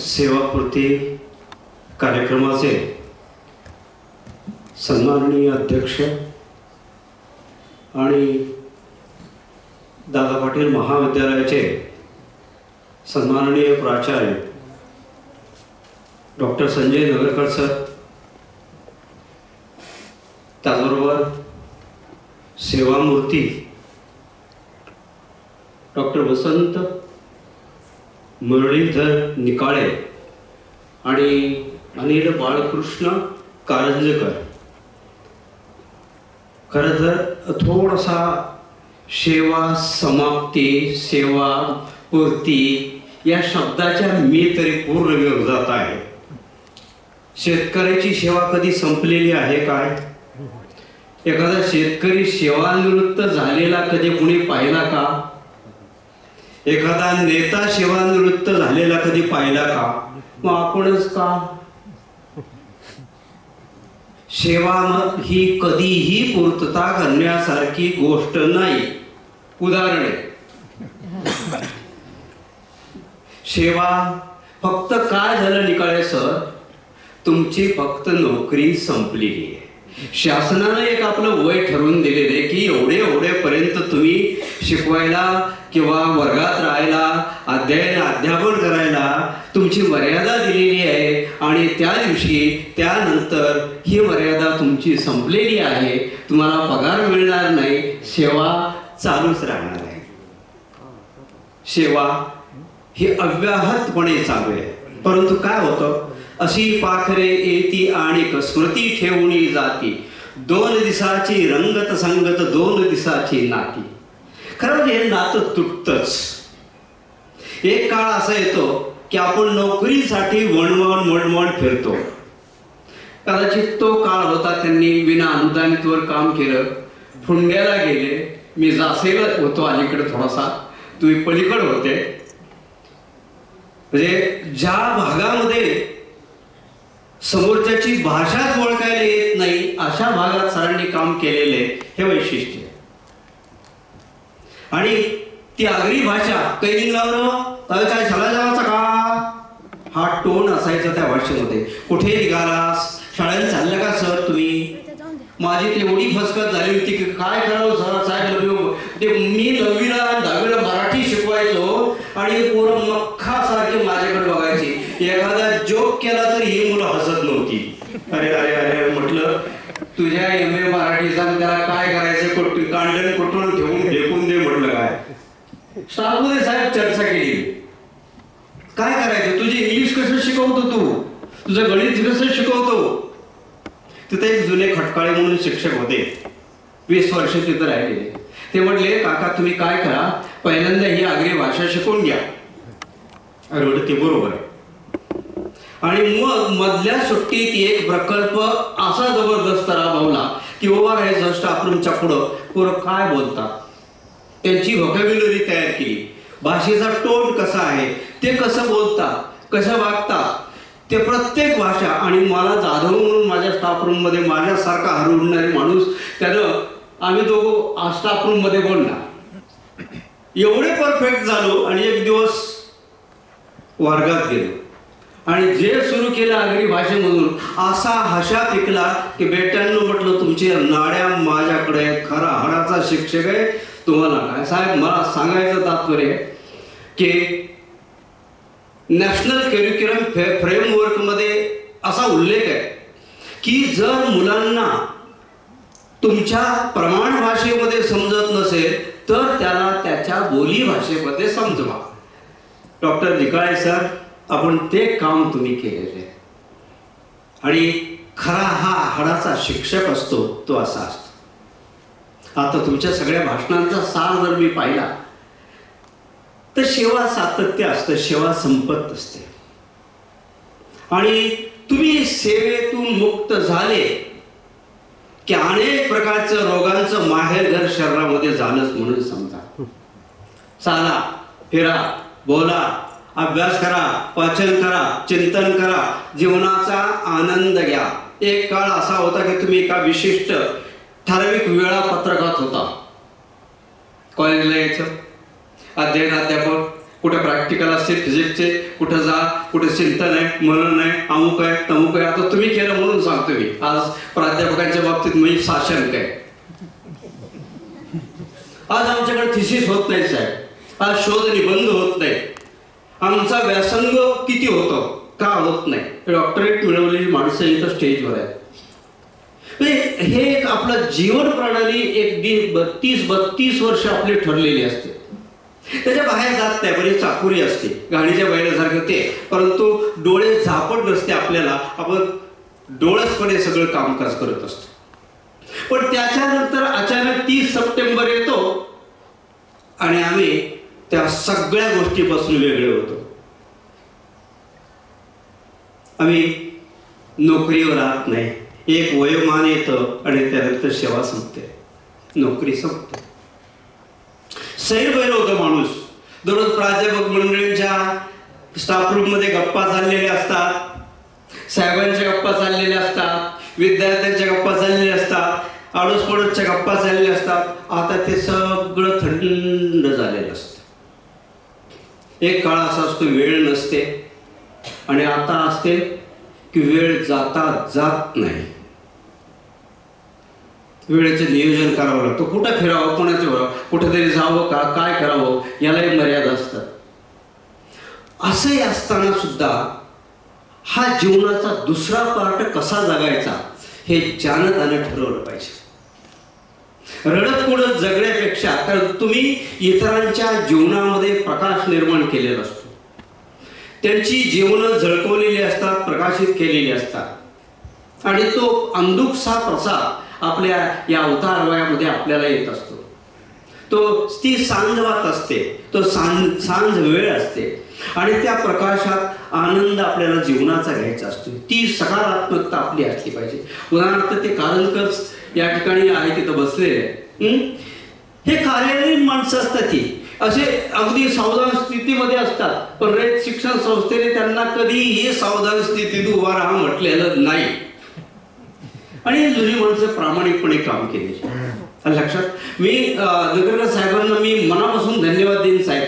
सेवापूर्ती कार्यक्रमाचे सन्माननीय अध्यक्ष आणि दादा पाटील महाविद्यालयाचे सन्माननीय प्राचार्य डॉक्टर संजय नगरकर सर त्याचबरोबर सेवामूर्ती डॉक्टर वसंत मुरलीधर निकाळे आणि अनिल बाळकृष्ण कारंजकर. खरं तर थोडासा सेवा समाप्ती सेवा पूर्ती या शब्दाच्या मी तरी पूर्ण विरोधात आहे. शेतकऱ्याची सेवा कधी संपलेली आहे काय? एखादा शेतकरी सेवानिवृत्त झालेला कधी कुणी पाहिला का? एखादा नेता सेवानिवृत्त झालेला कधी पाहिला का? मग आपणच का? सेवा ही कधीही पूर्तता करण्यासारखी गोष्ट नाही. उदाहरणे. सेवा फक्त काय झालं निकाळे सर तुमची फक्त नोकरी संपलेली आहे शासनानं एक आपलं वय ठरवून दिलेलं आहे की एवढे एवढेपर्यंत तुम्ही शिकवायला किंवा वर्गात राहायला अध्ययन अध्यापन करायला तुमची मर्यादा दिलेली आहे आणि त्या दिवशी त्यानंतर ही मर्यादा तुमची संपलेली आहे. तुम्हाला पगार मिळणार नाही सेवा चालूच राहणार आहे. सेवा ही अव्याहतपणे चालू आहे. परंतु काय होतं? अशी पाखरे येती आणि स्मृती ठेवणी जाती. दोन दिसाची रंगत संगत दोन दिसाची नाती. खरं म्हणजे हे नातं तुटतच. एक काळ असा येतो की आपण नोकरीसाठी वणवण वणवण फिरतो. कदाचित तो काळ होता त्यांनी विना अनुदानितवर काम केलं. फुंड्याला गेले. मी जासेला होतो अलीकडे थोडासा. तुम्ही पलीकडे होते. म्हणजे ज्या भागामध्ये समोरच्याची भाषाच ओळखायला येत नाही अशा भागात सरांनी काम केलेले हे वैशिष्ट्य आणि ती आगरी भाषा कैदी लावलं काय शाळा जावाचा का? हा टोन असायचा त्या भाषेमध्ये. कुठे निघालास? शाळेत चाललं का सर तुम्ही? माझी तेवढी फसकत झाली होती की काय करावं सर? साहेब नववी हो. ते मी नववीला दहावीला मराठी शिकवायचो आणि पोरं मख्खासारखे माझ्याकडे बघायची. एखादा अरे अरे अरे म्हटलं तुझ्या एम ए मराठीचा त्याला काय करायचं? कुठ कांडण कुठून ठेवून फेकून दे म्हटलं काय. साबुदे साहेब चर्चा केली. काय करायचं? तुझी इंग्लिश कसं शिकवतो तू? तुझं गणित कसं शिकवतो? तिथे एक जुने खटकाळे म्हणून शिक्षक होते. वीस वर्ष तिथं राहिले. ते म्हटले काका तुम्ही काय करा? पहिल्यांदा ही आगरी भाषा शिकवून घ्या. अरे ते बरोबर आहे. आणि मग मधल्या सुट्टीत एक प्रकल्प असा जबरदस्त राबवला की उभा राहायचं स्टाफ रूमच्या पुढं पोरं काय बोलतात? त्यांची व्हॉकॅब्युलरी तयार केली. भाषेचा टोन कसा आहे ते कसं बोलतात कसं वागतात ते प्रत्येक भाषा आणि मला जाधव म्हणून माझ्या स्टाफ रूममध्ये माझ्यासारखा हरवणारे माणूस त्यानं आम्ही दोघं स्टाफ रूममध्ये बोलणार एवढे परफेक्ट झालो आणि एक दिवस वर्गात गेलो. आणि जे सुरू केलं आगरी भाषेमधून असा हशा पिकला की बेट्यांनो म्हटलं तुमची नाड्या माझ्याकडे खरा हाडाचा शिक्षक आहे. तुम्हाला काय? साहेब मला सांगायचं तात्पर्य की नॅशनल करिक्युलम फ्रेमवर्कमध्ये असा उल्लेख आहे की जर मुलांना तुमच्या प्रमाण भाषेमध्ये समजत नसेल तर त्याला त्याच्या बोली भाषेमध्ये समजवा. डॉक्टर निकाळे सर आपण ते काम तुम्ही केलेले आहे. आणि खरा हा हाडाचा शिक्षक असतो तो असा असतो. आता तुमच्या सगळ्या भाषणांचा सार जर मी पाहिला तर सेवा सातत्य असतं सेवा संपत असते. आणि तुम्ही सेवेतून मुक्त झाले की अनेक प्रकारचं रोगांचं माहेरघर शरीरामध्ये झालंच म्हणून समजा. चाला फिरा बोला अभ्यास करा वाचन करा चिंतन करा जीवनाचा आनंद घ्या. एक काळ असा होता की तुम्ही एका विशिष्ट ठराविक वेळापत्रकात होता. कॉलेजला यायचं अध्ययन अध्यापक कुठे प्रॅक्टिकल असते फिजिक्सचे कुठं जा कुठे चिंतन आहे मनन आहे अमुक आहे तमुक आहे आता तुम्ही केलं म्हणून सांगतो मी. आज प्राध्यापकांच्या बाबतीत मी साशंक आहे आज आमच्याकडे थिसिस होत नाही साहेब. आज शोध निबंध होत नाही. आमचा व्यासंग किती होतो? का होत नाही? डॉक्टरेट मिळवलेली माणसं इथं स्टेजवर आहेत. म्हणजे हे एक आपलं जीवन प्रणाली एक दिन बत्तीस बत्तीस वर्ष आपली ठरलेली असते. त्याच्या बाहेर जात नाही बरी चाकुरी असते. गाडीच्या बैलासारखं ते. परंतु डोळे झापट नसते आपल्याला. आपण डोळसपणे सगळं कामकाज करत असतो. पण त्याच्यानंतर अचानक तीस सप्टेंबर येतो आणि आम्ही त्या सगळ्या गोष्टीपासून वेगळे होतो. आम्ही नोकरीवर राहत नाही. एक वयोमान येतं आणि त्यानंतर सेवा संपते. नोकरी संपते. सैरभैर होतो माणूस. दररोज प्राध्यापक मंडळींच्या स्टाफ रूममध्ये गप्पा चाललेल्या असतात साहेबांच्या गप्पा चाललेल्या असतात विद्यार्थ्यांच्या गप्पा चाललेल्या असतात आडोस पडोसच्या गप्पा चाललेल्या असतात. आता ते सगळं थंड झालेलं असतं. एक काळ असा असतो वेळ नसते. आणि आता असते की वेळ जाता जात नाही. वेळेचं नियोजन करावं लागतं. कुठं फिरावं कोणाचं व्हावं कुठेतरी जावं का? काय करावं? यालाही मर्यादा असतात. असंही असताना सुद्धा हा जीवनाचा दुसरा पार्ट कसा जगायचा हे जानतानं ठरवलं पाहिजे. रडत पुढं जगण्यापेक्षा तर तुम्ही इतरांच्या जीवनामध्ये प्रकाश निर्माण केलेला असतो. त्यांची जीवनं झळकवलेली असतात प्रकाशित केलेली असतात. आणि तो अंधुकसा प्रसाद आपल्या या अवतार वयामध्ये आपल्याला येत असतो. तो ती सांजवात असते तो सांज सांज वेळ असते. आणि त्या प्रकाशात आनंद आपल्याला जीवनाचा घ्यायचा असतो. ती सकारात्मकता आपली असली पाहिजे. उदाहरणार्थ ते कारणकर या ठिकाणी आहे तिथं बसलेले आहे. हं? हे कार्यालयीन माणसं असतात ती. असे अगदी सावधान स्थितीमध्ये असतात. पण रयत शिक्षण संस्थेने त्यांना कधीही सावधान स्थितीत उभा राहा म्हटलेलं नाही. आणि जुनी माणसं प्रामाणिकपणे काम केले. लक्षात मी नगरकर साहेबांना मी मनापासून धन्यवाद देईन साहेब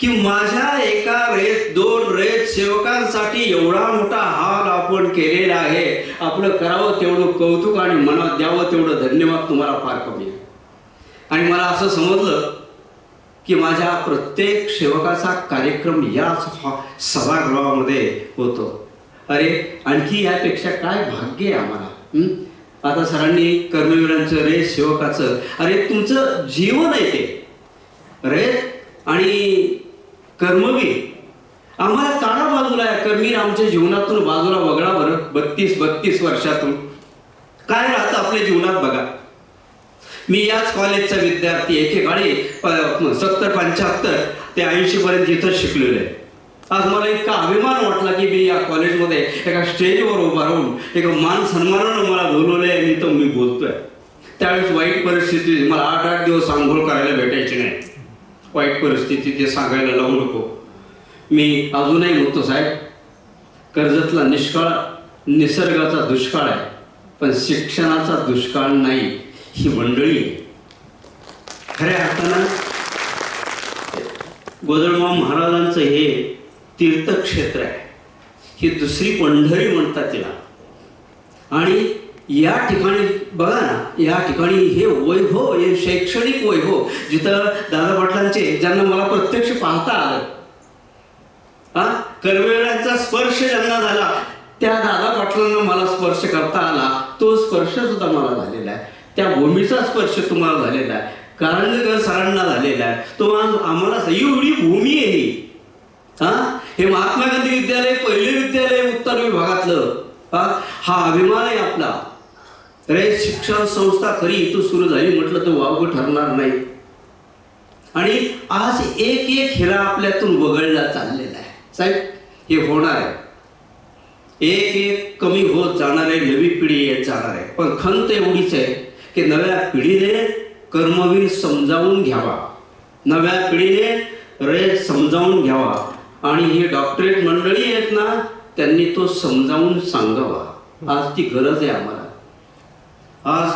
की माझ्या एका रेत दोन रेत सेवकांसाठी एवढा मोठा हाल आपण केलेला आहे. आपलं करावं तेवढं कौतुक आणि मनात द्यावं तेवढं धन्यवाद तुम्हाला फार कमी आहे. आणि मला असं समजलं की माझ्या प्रत्येक सेवकाचा कार्यक्रम याच सभागृहामध्ये होतो. अरे आणखी यापेक्षा काय भाग्य आहे आम्हाला आता सरांनी कर्मवीरांचं रे सेवकाचं. अरे तुमचं जीवन आहे ते. रे आणि कर्मवीर आम्हाला काढा बाजूला आहे कर्मीर आमच्या जीवनातून बाजूला वगळा बरं बत्तीस बत्तीस वर्षातून. काय राहतं आपल्या जीवनात बघा. मी याच कॉलेजचा विद्यार्थी एकेकाळी सत्तर पंच्याहत्तर ते ऐंशी पर्यंत इथं शिकलेलो आहे. आज मला इतका अभिमान वाटला की मी या कॉलेजमध्ये एका स्टेजवर उभा राहून एका मान सन्मानानं मला बोलवलं आहे मी तर मी बोलतोय. त्यावेळेस वाईट परिस्थिती मला आठ आठ दिवस आंघोळ करायला भेटायची नाही. वाईट परिस्थिती ते सांगायला लावू नको. मी अजूनही म्हणतो साहेब कर्जतला निष्काळ निसर्गाचा दुष्काळ आहे पण शिक्षणाचा दुष्काळ नाही ही मंडळी खऱ्या अर्थानं गोदळमाम महाराजांचं हे तीर्थक्षेत्र आहे. ही दुसरी पंढरी म्हणतात तिला. आणि या ठिकाणी बघा ना या ठिकाणी हे वैभव हे शैक्षणिक वैभव जिथं दादा पाटलांचे ज्यांना मला प्रत्यक्ष पाहता आलं हा? कर्वेळाचा स्पर्श ज्यांना झाला. त्या दादा पाटलांना मला स्पर्श करता आला. तो स्पर्श सुद्धा मला झालेला आहे. त्या भूमीचा स्पर्श तुम्हाला झालेला आहे. कारंजकर सरांना झालेला आहे. तो आम्हाला एवढी भूमी आहे ही. हा? हे महात्मा गांधी विद्यालय पहिले विद्यालय उत्तर विभागातलं. हा? हा अभिमान आहे आपला. रे शिक्षण संस्था खरी इथून सुरू झाली म्हटलं तर वावग ठरणार नाही. आणि आज एक एक हिरा आपल्यातून वगळला चालले साहेब हे होणार आहे. एक एक कमी होत जाणार आहे नवी पिढी येत जाणार आहे. पण खंत एवढीच आहे की नव्या पिढीने कर्मवीर समजावून घ्यावा. नव्या पिढीने रे समजावून घ्यावा. आणि ही डॉक्टरेट मंडळी आहेत ना त्यांनी तो समजावून सांगावा. आज ती गरज आहे आम्हाला. आज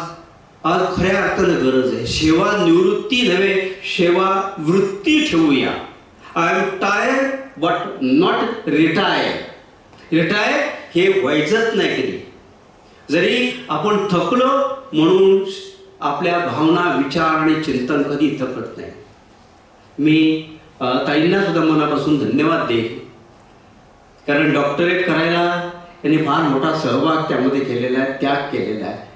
आज खऱ्या अर्थानं गरज आहे. सेवा निवृत्ती नव्हे सेवा वृत्ती ठेवूया. I am tire but not retire retire हे व्हायचंच नाही कधी. जरी आपण थकलो म्हणून आपल्या भावना विचार आणि चिंतन कधी थकत नाही. मी ताईंना सुद्धा मनापासून धन्यवाद देईन. कारण डॉक्टरेट करायला त्यांनी फार मोठा सहभाग त्यामध्ये केलेला आहे त्याग केलेला आहे.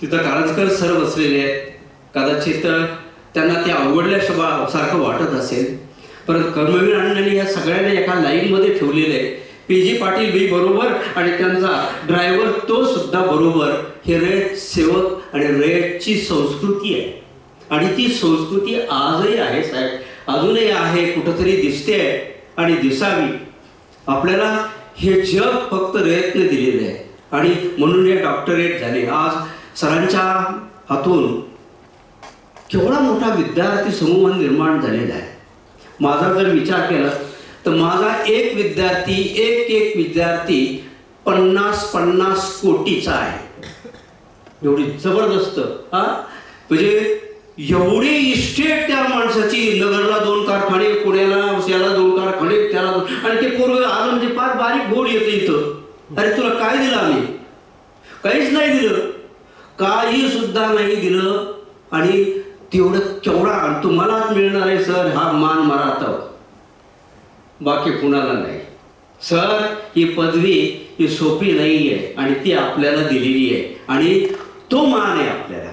तिथं कारंजकर सर बसलेले आहेत. कदाचित त्यांना ते आवडल्या सारखं वाटत असेल. परत कर्मवीर अण्णांनी या सगळ्यांना एका लाईनमध्ये ठेवलेलं आहे. पी जी पाटील बी बरोबर आणि त्यांचा ड्रायव्हर तो सुद्धा बरोबर. हे रेड सेवक आणि रेडची संस्कृती आहे. आणि ती संस्कृती आजही आहे साहेब. अजूनही आहे कुठंतरी दिसते आणि दिसावी. आपल्याला हे जग फक्त प्रयत्न दिलेले आहे. आणि म्हणून हे डॉक्टरेट झाले. आज सरांच्या हातून केवढा मोठा विद्यार्थी समूह निर्माण झालेला आहे. माझा जर विचार केला तर माझा एक विद्यार्थी एक एक विद्यार्थी पन्नास पन्नास कोटीचा आहे. एवढी जबरदस्त हा? म्हणजे एवढी इस्टेट त्या माणसाची नगरला दोन कारखाने पुण्याला याला दोन कारखाने त्याला दोन आणि ते पूर्व आलं म्हणजे फार बारीक गोड येतं इथं. अरे तुला काय दिलं आम्ही? काहीच नाही दिलं. काही सुद्धा नाही दिलं. आणि तेवढं केवढा तुम्हालाच मिळणार आहे सर हा मान मरातव बाकी कुणाला नाही. सर ही पदवी ही सोपी नाही आहे आणि ती आपल्याला दिलेली आहे. आणि तो मान आहे आपल्याला.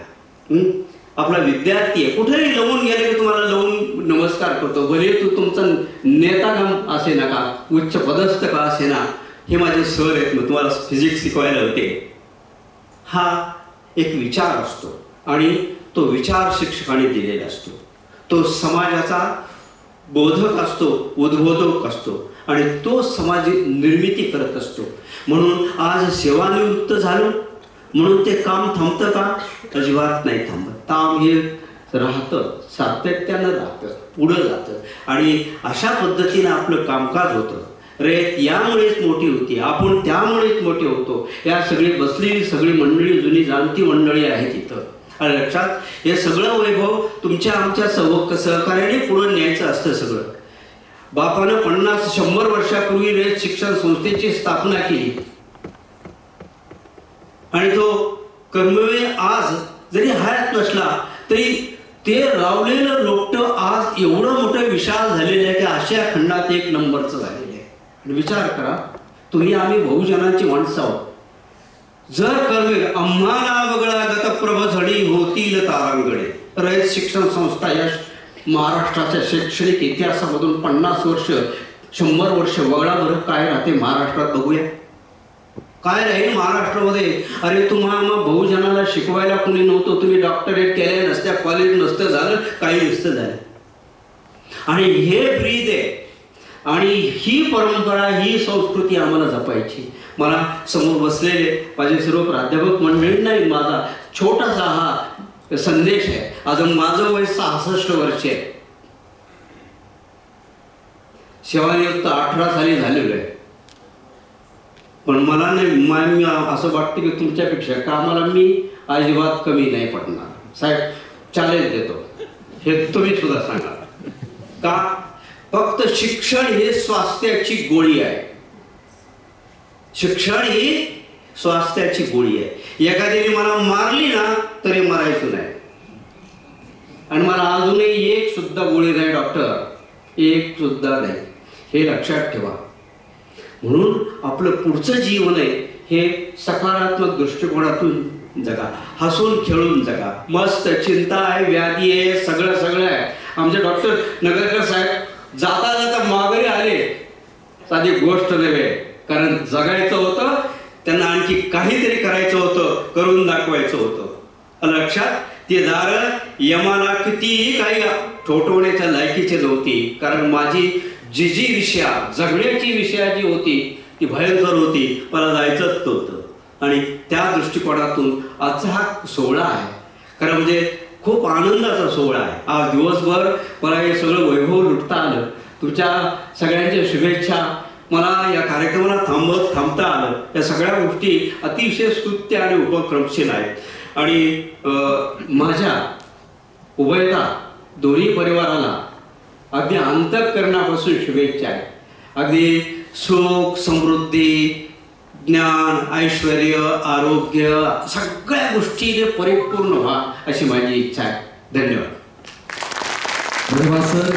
आपला विद्यार्थी आहे. कुठेही लवून गेले की तुम्हाला लवून नमस्कार करतो. भले तू तुमचा नेता काम असे ना का उच्च पदस्थ का असे ना हे माझे सर आहेत मग तुम्हाला फिजिक्स शिकवायला होते. हा एक विचार असतो. आणि तो विचार शिक्षकाने दिलेला असतो. तो समाजाचा बोधक असतो उद्बोधक असतो आणि तो समाज निर्मिती करत असतो. म्हणून आज सेवानिवृत्त झालो. म्हणून ते काम थांबतं का? अजिबात नाही थांबत. काम हे राहतं सातत्यानं राहतं पुढं जातं. आणि अशा पद्धतीनं आपलं कामकाज होतं. रे यामुळेच मोठी होती. आपण त्यामुळेच मोठे होतो. या सगळी बसलेली सगळी मंडळी जुनी जाणती मंडळी आहेत इथं. आलं लक्षात? हे सगळं वैभव तुमच्या आमच्या सह सहकार्याने पुढे न्यायचं असतं सगळं. बापानं पन्नास शंभर वर्षापूर्वी शिक्षण संस्थेची स्थापना केली. आणि तो कर्मवीर आज जरी हयात नसला तरी ते लावलेलं लोकट आज एवढं मोठं विशाल झालेलं आहे की आशिया खंडात एक नंबरचं झालेलं आहे. आणि विचार करा तुम्ही आम्ही बहुजनांची माणसं आहोत. जर कर्मवीर आम्हाला वगळा गतप्रभ झडी होतील तारांगडे रयत शिक्षण संस्था या महाराष्ट्राच्या शैक्षणिक इतिहासामधून पन्नास वर्ष शंभर वर्ष वगळा बरं काय राहते महाराष्ट्रात बघूया. काय राहील महाराष्ट्रामध्ये? अरे तुम्हाला मग बहुजनाला शिकवायला कोणी नव्हतं तुम्ही डॉक्टरेट केले नसत्या कॉलेज नसतं झालं काही नसतं झालं. आणि हे ब्रीद आहे. आणि ही परंपरा ही संस्कृती आम्हाला जपायची मला समोर बसलेले माझे सर्व प्राध्यापक मंडळींनाही माझा छोटासा हा संदेश आहे. अजून माझं वय सहासष्ट वर्ष आहे. सेवानियुक्त अठरा साली झालेलो आहे. पण मला नाही असं वाटतं की तुमच्यापेक्षा कामाला मी अजिबात कमी नाही पडणार. साहेब चॅलेंज देतो. हे तुम्ही सुद्धा सांगा. का? फक्त शिक्षण हे स्वास्थ्याची गोळी आहे. शिक्षण ही स्वास्थ्याची गोळी आहे. एखाद्याने मला मारली ना तरी मरायचं नाही. आणि मला अजूनही एक सुद्धा गोळी नाही डॉक्टर एक सुद्धा नाही. हे लक्षात ठेवा. म्हणून आपलं पुढचं जीवन आहे हे सकारात्मक दृष्टिकोनातून जगा. हसून खेळून जगा. मस्त चिंता आहे व्याधी आहे सगळं सगळं आहे. आमचे डॉक्टर नगरकर साहेब जाता जाता माघारी आले. साधी गोष्ट नव्हे. कारण जगायचं होतं त्यांना आणखी काहीतरी करायचं होतं करून दाखवायचं होतं. लक्षात? ते दार यमाला कितीही काही ठोठवण्याच्या लायकीचे नव्हती. कारण माझी जी जी विषया जगण्याची विषया जी होती ती भयंकर होती. मला जायचंच नव्हतं. आणि त्या दृष्टिकोनातून आजचा हा सोहळा आहे. खरं म्हणजे खूप आनंदाचा सोहळा आहे. आज दिवसभर मला हे सगळं वैभव लुटता आलं. तुमच्या सगळ्यांच्या शुभेच्छा. मला या कार्यक्रमाला थांबत थांबता आलं. या सगळ्या गोष्टी अतिशय स्तुत्य आणि उपक्रमशील आहेत. आणि माझ्या उभयता दोन्ही परिवाराला अगदी अंतःकरणापासून शुभेच्छा आहे अगदी सुख समृद्धी ज्ञान ऐश्वर आरोग्य सगळ्या गोष्टीने परिपूर्ण व्हा अशी माझी इच्छा आहे. धन्यवाद. धन्यवाद सर